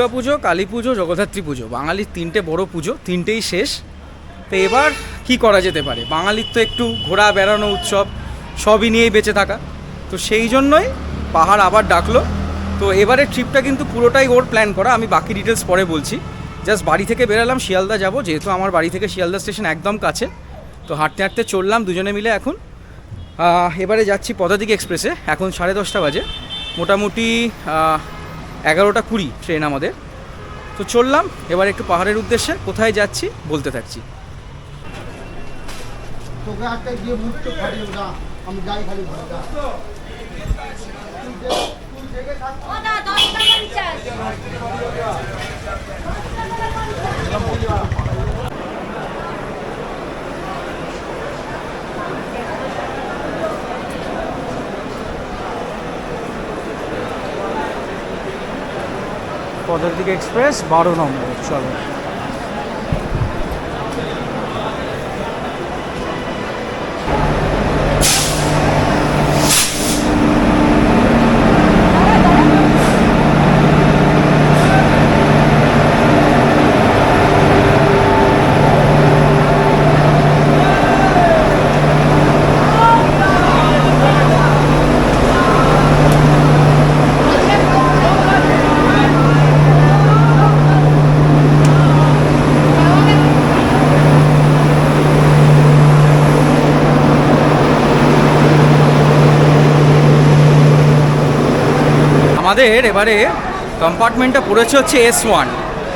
দুর্গা পুজো, কালী পুজো, জগদ্ধাত্রী পুজো। বাঙালির তিনটে বড় পুজো, তিনটেই শেষ। তো এবার কি করা যেতে পারে? বাঙালির তো একটু ঘোরা বেড়ানো উৎসব সবই নিয়েই বেঁচে থাকা। তো সেই জন্যই পাহাড় আবার ডাকলো। তো এবারের ট্রিপটা কিন্তু পুরোটাই ওর প্ল্যান করা। আমি বাকি ডিটেলস পরে বলছি। জাস্ট বাড়ি থেকে বেরালাম, শিয়ালদা যাব। যেহেতু আমার বাড়ি থেকে শিয়ালদা স্টেশন একদম কাছে। তো হাঁটতে হাঁটতে চললাম দুজনে মিলে এখন। এবারে যাচ্ছি পদাতিক এক্সপ্রেসে। এখন সাড়ে দশটা বাজে। মোটামুটি এগারোটা কুড়ি ট্রেন আমাদের। তো চললাম, এবার একটু পাহাড়ের উদ্দেশ্যে কোথায় যাচ্ছি বলতে থাকছি। আমি ঘরে যা ওটা দশ টাকা রিচার্জ পদাতিক এক্সপ্রেস বারো নম্বর চলো। আমাদের এবারে কম্পার্টমেন্টটা পড়েছে হচ্ছে এস ওয়ান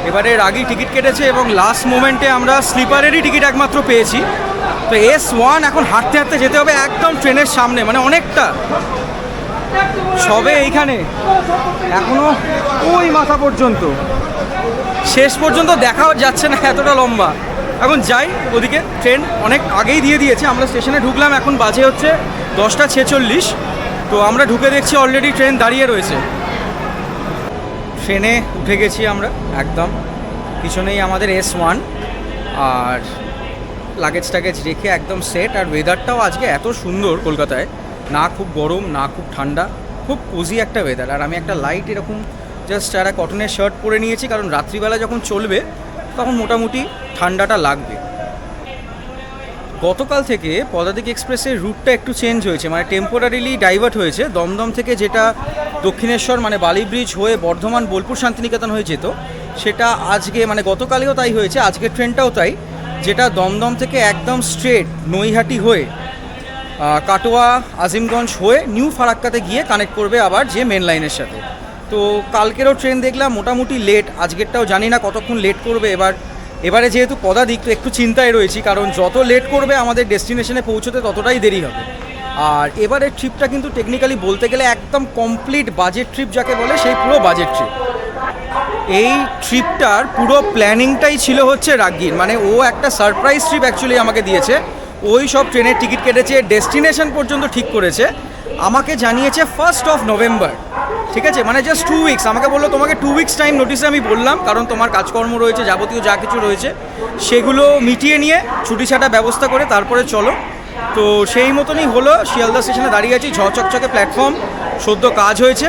এবারে আগেই টিকিট কেটেছে এবং লাস্ট মোমেন্টে আমরা স্লিপারেরই টিকিট একমাত্র পেয়েছি। তো এস ওয়ান এখন হাঁটতে হাঁটতে যেতে হবে একদম ট্রেনের সামনে মানে অনেকটা। সবে এইখানে, এখনও ওই মাথা পর্যন্ত। শেষ পর্যন্ত দেখাও যাচ্ছে না এতটা লম্বা। এখন যাই ওদিকে, ট্রেন অনেক আগেই দিয়ে দিয়েছে, আমরা স্টেশনে ঢুকলাম, এখন বাজে হচ্ছে দশটা ছেচল্লিশ। তো আমরা ঢুকে দেখছি অলরেডি ট্রেন দাঁড়িয়ে রয়েছে। ট্রেনে উঠে গেছি আমরা, একদম। পিছনেই আমাদের এস ওয়ান আর লাগেজ টাগেজ রেখে একদম সেট আর ওয়েদারটাও আজকে এত সুন্দর কলকাতায়। না খুব গরম, না খুব ঠান্ডা, খুব কোজি একটা ওয়েদার আর আমি একটা লাইট এরকম জাস্ট একটা কটনের শার্ট পরে নিয়েছি, কারণ রাত্রিবেলা যখন চলবে, তখন মোটামুটি ঠান্ডাটা লাগবে। গতকাল থেকে পদাতিক এক্সপ্রেসের রুটটা একটু চেঞ্জ হয়েছে মানে টেম্পোরারিলি ডাইভার্ট হয়েছে। দমদম থেকে যেটা দক্ষিণেশ্বর মানে বালি ব্রিজ হয়ে বর্ধমান বোলপুর শান্তিনিকেতন হয়ে যেত। সেটা আজকে মানে গতকালেও তাই হয়েছে, আজকের ট্রেনটাও তাই। যেটা দমদম থেকে একদম স্ট্রেট নৈহাটি হয়ে কাটোয়া, আজিমগঞ্জ হয়ে নিউ ফারাক্কাতে গিয়ে কানেক্ট করবে আবার যে মেন লাইনের সাথে। তো কালকেরও ট্রেন দেখলাম, মোটামুটি লেট আজকেরটাও জানি না কতক্ষণ লেট করবে। এবার, এবারে যেহেতু পদাতিক, তো একটু চিন্তায় রয়েছি, কারণ যত লেট করবে আমাদের ডেস্টিনেশনে পৌঁছতে ততটাই দেরি হবে। আর এবারের ট্রিপটা কিন্তু টেকনিক্যালি বলতে গেলে একদম কমপ্লিট বাজেট ট্রিপ যাকে বলে সেই পুরো বাজেট ট্রিপ এই ট্রিপটার পুরো প্ল্যানিংটাই ছিল হচ্ছে রাগির। মানে ও একটা সারপ্রাইজ ট্রিপ অ্যাকচুয়ালি আমাকে দিয়েছে। ওই সব ট্রেনের টিকিট কেটেছে ডেস্টিনেশন পর্যন্ত ঠিক করেছে। আমাকে জানিয়েছে ফার্স্ট অফ নভেম্বর ঠিক আছে? মানে জাস্ট টু উইকস আমাকে বলল, তোমাকে টু উইকস টাইম নোটিসে আমি বললাম, কারণ তোমার কাজকর্ম রয়েছে, যাবতীয় যা কিছু রয়েছে, সেগুলো মিটিয়ে নিয়ে ছুটি ছাটা ব্যবস্থা করে তারপরে চলো। তো সেই মতনই হলো, শিয়ালদা স্টেশনে দাঁড়িয়ে আছি ঝচকচকে প্ল্যাটফর্ম সদ্য কাজ হয়েছে।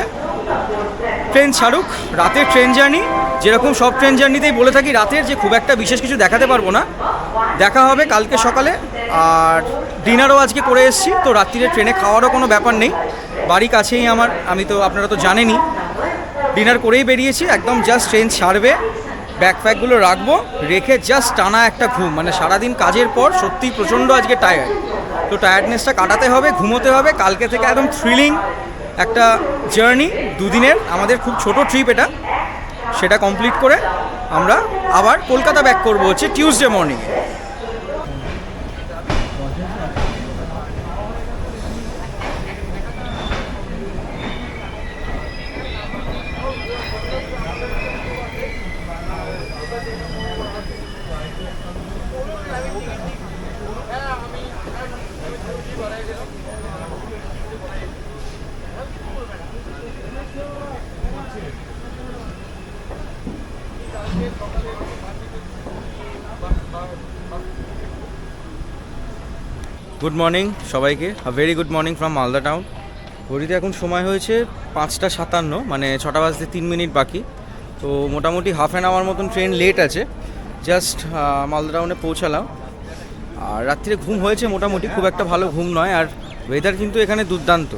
ট্রেন ছাড়ুক, রাতের ট্রেন জার্নি, যেরকম সব ট্রেন জার্নিতেই বলে থাকি, রাতের যে খুব একটা বিশেষ কিছু দেখাতে পারব না। দেখা হবে কালকে সকালে, আর ডিনারও আজকে করে এসেছি, তো রাত্রিরে ট্রেনে খাওয়ারও কোনো ব্যাপার নেই। বাড়ি কাছেই আমার, আমি তো আপনারা তো জানেনই। ডিনার করেই বেরিয়েছি, একদম জাস্ট ট্রেন ছাড়বে ব্যাগ ফ্যাগগুলো রাখব, রেখে জাস্ট টানা একটা ঘুম মানে সারাদিন কাজের পর সত্যিই প্রচণ্ড আজকে টায়ার্ড তো টায়ার্ডনেসটা কাটাতে হবে, ঘুমোতে হবে। কালকে থেকে একদম থ্রিলিং একটা জার্নি দুদিনের। আমাদের খুব ছোট ট্রিপ এটা। সেটা কমপ্লিট করে আমরা আবার কলকাতা ব্যাক করব হচ্ছে টিউসডে মর্নিংয়ে গুড মর্নিং সবাইকে। Very good morning from Malda town ঘড়িতে এখন সময় হয়েছে পাঁচটা সাতান্ন মানে ছটা বাজতে তিন মিনিট বাকি। তো মোটামুটি হাফ অ্যান আওয়ার মতন ট্রেন লেট আছে। জাস্ট মালদা টাউনে পৌঁছালাম। আর রাত্রিরে ঘুম হয়েছে মোটামুটি, খুব একটা ভালো ঘুম নয়। আর ওয়েদার কিন্তু এখানে দুর্দান্ত।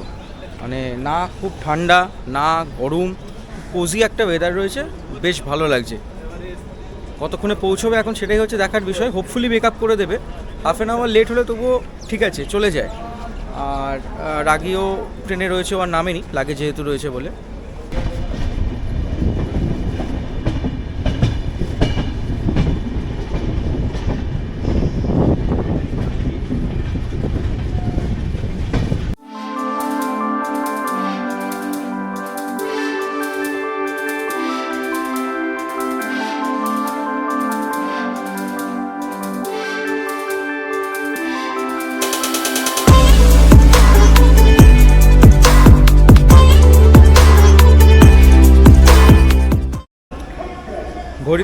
মানে না খুব ঠান্ডা, না গরম কোজি একটা ওয়েদার রয়েছে। বেশ ভালো লাগছে। কতক্ষণে পৌঁছবে এখন সেটাই হচ্ছে দেখার বিষয়। হোপফুলি মেক আপ করে দেবে। হাফ অ্যান আওয়ার লেট হলে তবুও ঠিক আছে, চলে যায়। আর রাগিও ট্রেনে রয়েছে ওর নামেনি লাগে যেহেতু রয়েছে বলে।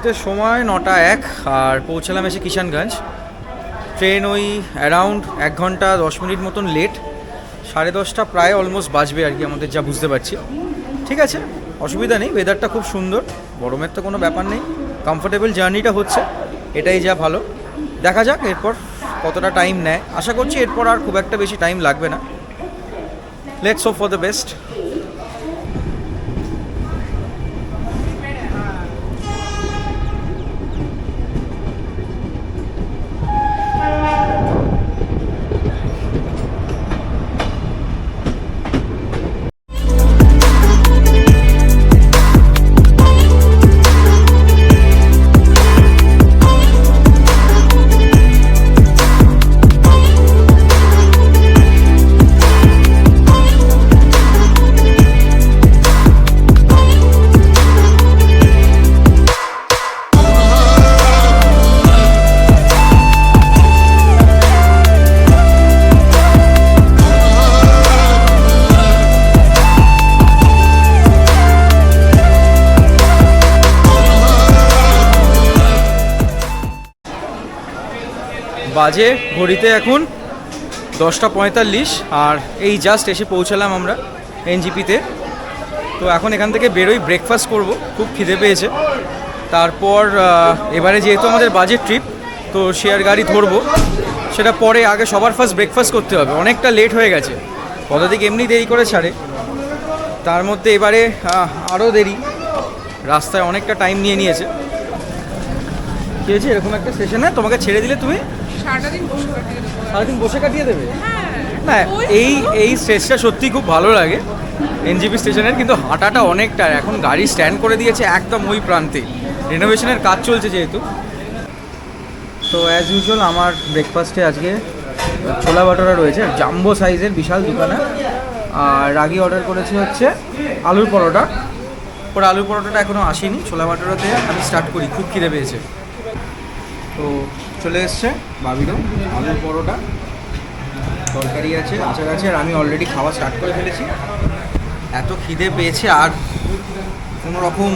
ঘড়িতে সময় নটা এক, আর পৌঁছালাম এসে কিষানগঞ্জ। ট্রেন ওই অ্যারাউন্ড এক ঘণ্টা দশ মিনিট মতন লেট সাড়ে দশটা প্রায় অলমোস্ট বাজবে আর কি, আমাদের যা বুঝতে পারছি। ঠিক আছে, অসুবিধা নেই ওয়েদারটা খুব সুন্দর, গরমের তো কোনো ব্যাপার নেই। কমফোর্টেবল জার্নিটা হচ্ছে, এটাই যা ভালো। দেখা যাক এরপর কতটা টাইম নেয়। আশা করছি এরপর আর খুব একটা বেশি টাইম লাগবে না। Let's hope for the best বাজে ঘড়িতে এখন দশটা পঁয়তাল্লিশ, আর এই জাস্ট এসে পৌঁছালাম আমরা এনজিপিতে। তো এখন এখান থেকে বেরোই ব্রেকফাস্ট করব, খুব খিদে পেয়েছে। তারপর এবারে যেহেতু আমাদের বাজেট ট্রিপ তো শেয়ার গাড়ি ধরবো। সেটা পরে আগে সবার ফার্স্ট ব্রেকফাস্ট করতে হবে, অনেকটা লেট হয়ে গেছে। পদাতিক এমনি দেরি করে ছাড়ে। তার মধ্যে এবারে আরও দেরি। রাস্তায় অনেকটা টাইম নিয়ে নিয়েছে। কি হয়েছে? এরকম একটা স্টেশনে তোমাকে ছেড়ে দিলে তুমি? সারাদিন বসে কাটিয়ে দেবে। হ্যাঁ। না এই এই স্টেজটা সত্যি খুব ভালো লাগে এনজিপি স্টেশনের কিন্তু হাঁটাটা অনেকটা এখন গাড়ি স্ট্যান্ড করে দিয়েছে একদম ওই প্রান্তে। রিনোভেশনের কাজ চলছে যেহেতু। তো অ্যাজ ইউজুয়াল আমার ব্রেকফাস্টে আজকে ছোলা বাটোরা রয়েছে জাম্বো সাইজের বিশাল দোকানে। আর রাগি অর্ডার করেছি হচ্ছে আলুর পরোটা। ওর আলুর পরোটাটা এখনও আসেনি ছোলা বাটোরাতে আমি স্টার্ট করি খুব খিদে পেয়েছে। তো চলে এসছে বাবিরও আলুর পরোটা। তরকারি আছে, আচার আছে, আর আমি অলরেডি খাওয়া স্টার্ট করে ফেলেছি। এত খিদে পেয়েছে, আর কোনো রকম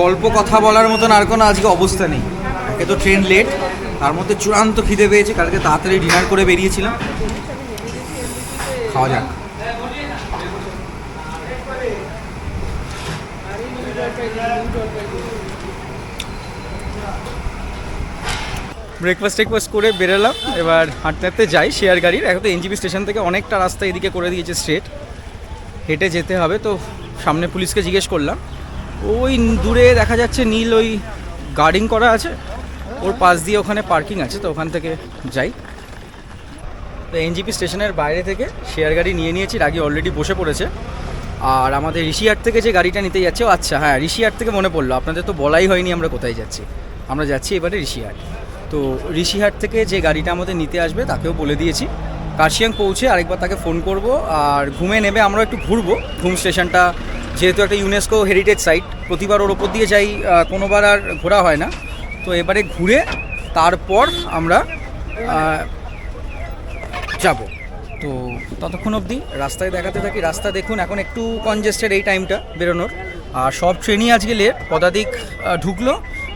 গল্প কথা বলার মতন আর কোনো আজকে অবস্থা নেই। একে তো ট্রেন লেট তার মধ্যে চূড়ান্ত খিদে পেয়েছে, কালকে তাড়াতাড়ি ডিনার করে বেরিয়েছিলাম। খাওয়া যাক। ব্রেকফাস্ট টেকফাস্ট করে বেরোলাম। এবার হাঁটতে হাঁটতে যাই শেয়ার গাড়ির। এখন তো এনজিপি স্টেশন থেকে অনেকটা রাস্তা এদিকে করে দিয়েছে স্ট্রেট হেঁটে যেতে হবে, তো সামনে পুলিশকে জিজ্ঞেস করলাম। ওই দূরে দেখা যাচ্ছে নীল ওই গার্ডিং করা আছে। ওর পাশ দিয়ে ওখানে পার্কিং আছে, তো ওখান থেকে যাই। তো এনজিপি স্টেশনের বাইরে থেকে শেয়ার গাড়ি নিয়ে নিয়েছি, রাগি অলরেডি বসে পড়েছে। আর আমাদের ঋষিহাট থেকে যে গাড়িটা নিতে যাচ্ছে, ও আচ্ছা হ্যাঁ ঋষিহাট থেকে মনে পড়ল। আপনাদের তো বলাই হয়নি আমরা কোথায় যাচ্ছি। আমরা যাচ্ছি এবারে ঋষিহাট। তো ঋষিহাট থেকে যে গাড়িটা আমাদের নিতে আসবে তাকেও বলে দিয়েছি। কার্শিয়াং পৌঁছে আরেকবার তাকে ফোন করব আর ঘুমে নেবে আমরা একটু ঘুরবো। ঘুম স্টেশনটা যেহেতু একটা ইউনেস্কো হেরিটেজ সাইট প্রতিবার ওর ওপর দিয়ে যাই কোনোবার আর ঘোরা হয় না। তো এবারে ঘুরে তারপর আমরা যাব। তো ততক্ষণ অবধি রাস্তায় দেখাতে থাকি। রাস্তা দেখুন, এখন একটু কনজেস্টেড এই টাইমটা বেরোনোর। আর সব ট্রেনই আজকে লেট পদাতিক ঢুকলো।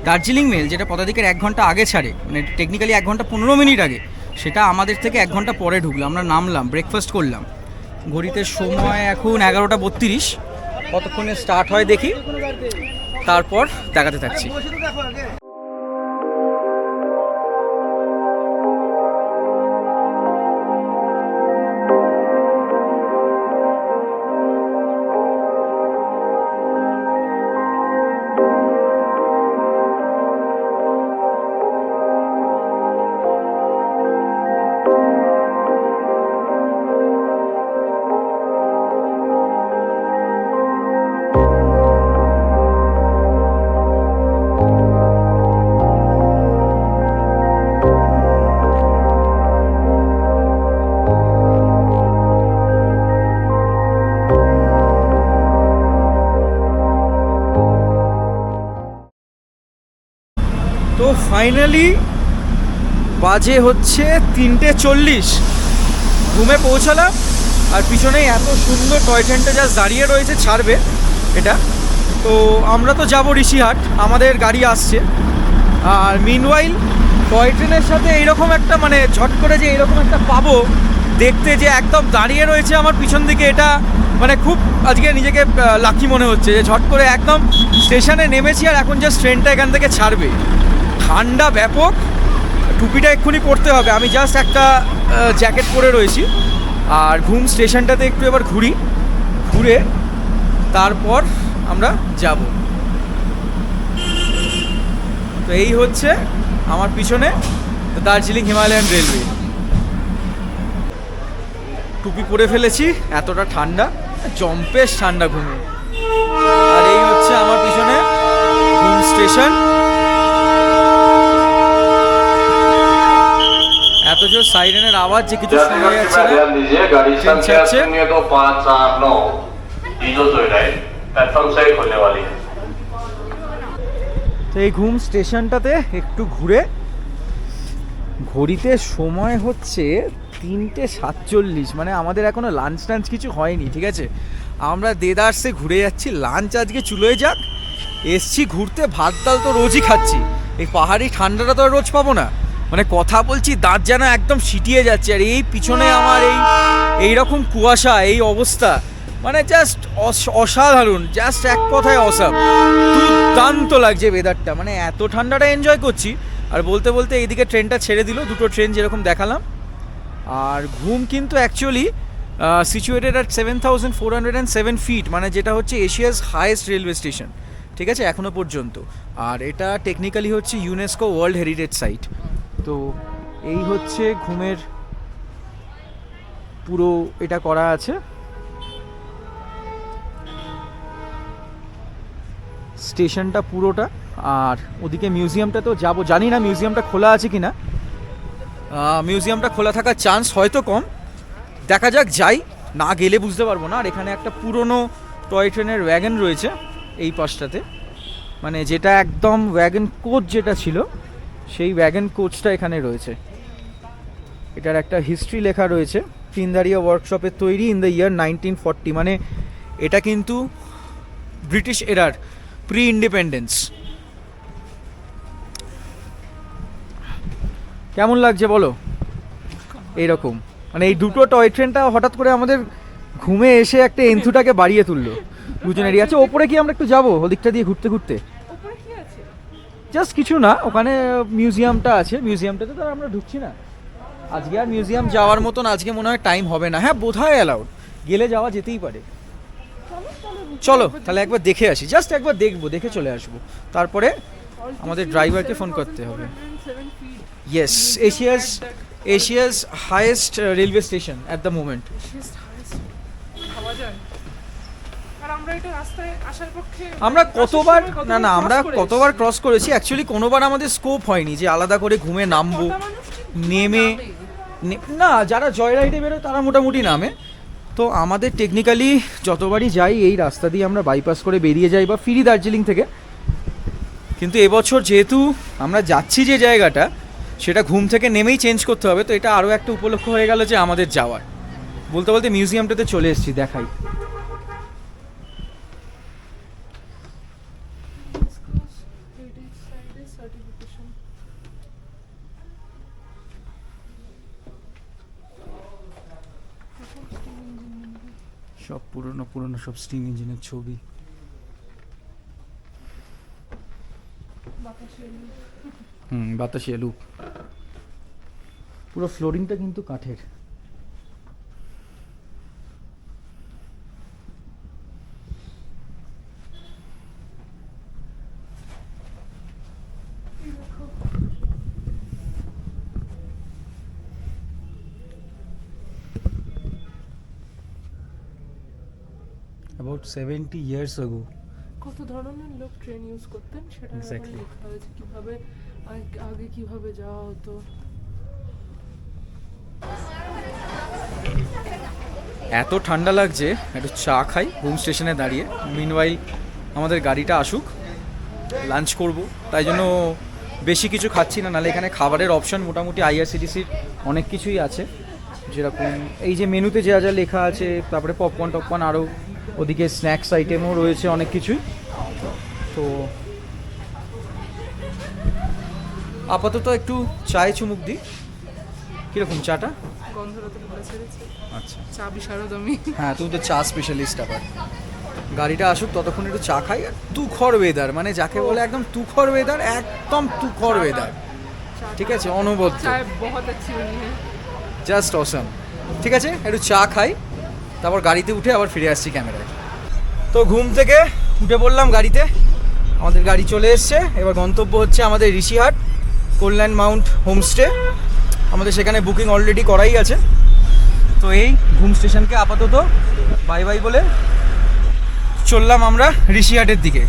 দার্জিলিং মেল, যেটা পদাধিকার এক ঘণ্টা আগে ছাড়ে মানে টেকনিক্যালি এক ঘণ্টা পনেরো মিনিট আগে, সেটা আমাদের থেকে এক ঘণ্টা পরে ঢুকলো, আমরা নামলাম ব্রেকফাস্ট করলাম। ঘড়িতে সময় এখন এগারোটা বত্রিশ, কতক্ষণে স্টার্ট হয় দেখি, তারপর দেখাতে থাকছি। ফাইনালি বাজে হচ্ছে তিনটে চল্লিশ। ঘুমে পৌঁছালাম আর পিছনেই এত সুন্দর টয় ট্রেনটা জাস্ট দাঁড়িয়ে রয়েছে, ছাড়বে এটা। তো আমরা তো যাব ঋষিহাট, আমাদের গাড়ি আসছে। আর মিনওয়াইল টয় ট্রেনের সাথে এইরকম একটা মানে ঝট করে যে এইরকম একটা পাবো, দেখতে যে একদম দাঁড়িয়ে রয়েছে আমার পিছন দিকে, এটা মানে খুব আজকে নিজেকে লাকি মনে হচ্ছে যে ঝট করে একদম স্টেশনে নেমেছি আর এখন জাস্ট ট্রেনটা এখান থেকে ছাড়বে। ঠান্ডা ব্যাপক, টুপিটা এক্ষুনি পরতে হবে। আমি জাস্ট একটা জ্যাকেট পরে রয়েছি। আর ঘুম স্টেশনটাতে একটু এবার ঘুরি। ঘুরে তারপর আমরা যাব। তো এই হচ্ছে আমার পিছনে দার্জিলিং হিমালয়ান রেলওয়ে টুপি পরে ফেলেছি, এতটা ঠান্ডা জম্পেশ ঠান্ডা ঘুমে। আর এই হচ্ছে আমার পিছনে ঘুম স্টেশন। অথচ সাইরেনের আওয়াজ যে কিছু শোনা যাচ্ছে তো এই ঘুম স্টেশনটাতে একটু ঘুরে। ঘড়িতে সময় হচ্ছে তিনটে সাতচল্লিশ। মানে আমাদের এখনও লাঞ্চ টাঞ্চ কিছু হয়নি ঠিক আছে? আমরা দেদার্সে ঘুরে যাচ্ছি। লাঞ্চ আজকে চুলোয় যাক। এসছি ঘুরতে। ভাত ডাল তো রোজই খাচ্ছি। এই পাহাড়ি ঠান্ডাটা তো রোজ পাবো না। মানে কথা বলছি, দাঁত যেন একদম সিটিয়ে যাচ্ছে। আর এই পিছনে আমার এই এই রকম কুয়াশা, এই অবস্থা মানে জাস্ট অসাধারণ জাস্ট এক কথায় অসাম দুর্দান্ত লাগছে ওয়েদারটা মানে এত ঠান্ডাটা এনজয় করছি। আর বলতে বলতে এইদিকে ট্রেনটা ছেড়ে দিল, দুটো ট্রেন যেরকম দেখালাম। আর ঘুম কিন্তু actually situated at seven thousand four hundred and seven feet মানে যেটা হচ্ছে এশিয়াস হায়েস্ট রেলওয়ে স্টেশন ঠিক আছে? এখনও পর্যন্ত। আর এটা টেকনিক্যালি হচ্ছে ইউনেস্কো ওয়ার্ল্ড হেরিটেজ সাইট তো এই হচ্ছে ঘুমের পুরো এটা করা আছে। স্টেশনটা পুরোটা, আর ওদিকে মিউজিয়ামটা তো যাব। জানি না মিউজিয়ামটা খোলা আছে কি না মিউজিয়ামটা খোলা থাকার চান্স হয়তো কম। দেখা যাক, যাই। না গেলে বুঝতে পারব না। আর এখানে একটা পুরনো টয় ট্রেনের ওয়াগন রয়েছে এই পাশটাতে। মানে যেটা একদম ওয়াগন কোচ যেটা ছিল সেই ওয়াগন কোচটা এখানে রয়েছে। এটার একটা হিস্ট্রি লেখা রয়েছে। তিনদারিয়া ওয়ার্কশপের তৈরি in the year nineteen forty মানে এটা কিন্তু ব্রিটিশ এরার প্রি ইন্ডিপেন্ডেন্স কেমন লাগছে বলো? এইরকম। মানে এই দুটো টয় ট্রেনটা হঠাৎ করে আমাদের ঘুমে এসে একটা এন্থুটাকে বাড়িয়ে তুললো। দুজনেরই। আছে ওপরে কি আমরা একটু যাব? ওদিকটা দিয়ে ঘুরতে ঘুরতে? জাস্ট কিছু না, ওখানে মিউজিয়ামটা আছে মিউজিয়ামটাতে তো আমরা ঢুকছি না। আজকে আর মিউজিয়াম যাওয়ার মতন আজকে মনে হয় টাইম হবে না। হ্যাঁ বোধ হয় অ্যালাউড গেলে যাওয়া যেতেই পারে। চলো, তাহলে একবার দেখে আসি। জাস্ট একবার দেখব, দেখে চলে আসব। তারপরে আমাদের ড্রাইভারকে ফোন করতে হবে। Yes Asia's Asia's highest railway station at the moment আমরা এটা রাস্তায় আসার পক্ষে আমরা কতবার না না আমরা কতবার ক্রস করেছি? অ্যাকচুয়ালি কোনোবার আমাদের স্কোপ হয়নি যে আলাদা করে ঘুমে নামবো ঠিক ঘুরে নেমে না যারা জয় রাইডে বেরোয় তারা মোটামুটি নামে। তো আমাদের টেকনিক্যালি যতবারই যাই এই রাস্তা দিয়ে আমরা বাইপাস করে বেরিয়ে যাই বা ফিরি দার্জিলিং থেকে। কিন্তু এবছর যেহেতু আমরা যাচ্ছি যে জায়গাটা সেটা ঘুম থেকে নেমেই চেঞ্জ করতে হবে। তো এটা আরও একটা উপলক্ষ হয়ে গেল যে আমাদের যাওয়ার। বলতে বলতে মিউজিয়ামটাতে চলে এসেছি দেখাই। সব স্টিম ইঞ্জিনের ছবি। হুম বাতাসিয়া লুক পুরো ফ্লোরিংটা কিন্তু কাঠের। অ্যাবাউট সেভেন্টি ইয়ার্স আগো কত ধরনের লোক ট্রেন ইউজ করতেন সেটা এখন লেখা হয়েছে কীভাবে আগে কীভাবে যাওয়া হতো। এত ঠান্ডা লাগছে একটু চা খাই হোম স্টেশনে দাঁড়িয়ে। মিনওয়াইল আমাদের গাড়িটা আসুক লাঞ্চ করব। তাই জন্য বেশি কিছু খাচ্ছি না নাহলে এখানে খাবারের অপশন মোটামুটি আইআরসিটিসির অনেক কিছুই আছে। যেরকম এই যে মেনুতে যা যা লেখা আছে তারপরে পপকর্ন টপকর্ন আরও ওদিকে স্ন্যাক্স আইটেমও রয়েছে অনেক কিছুই। তো আপাতত একটু চায়ে চুমুক দিই। কীরকম চাটা? আচ্ছা। চা বিশারদ আমি হ্যাঁ তুমি তো চা স্পেশালিস্ট আবার। গাড়িটা আসুক ততক্ষণ একটু চা খাই। আর তুখর ওয়েদার মানে যাকে বলে একদম তুখর ওয়েদার একদম তুখর ওয়েদার ঠিক আছে অনবদ্য। জাস্ট অসম ঠিক আছে একটু চা খাই। তারপর গাড়িতে উঠে আবার ফিরে আসছি ক্যামেরায়। তো ঘুম থেকে উঠে পড়লাম গাড়িতে। আমাদের গাড়ি চলে এসছে। এবার গন্তব্য হচ্ছে আমাদের ঋষিহাট, কল্যাণ মাউন্ট হোমস্টে। আমাদের সেখানে বুকিং অলরেডি করাই আছে। তো এই ঘুম স্টেশনকে আপাতত বাই বাই বলে চললাম আমরা ঋষিহাটের দিকে।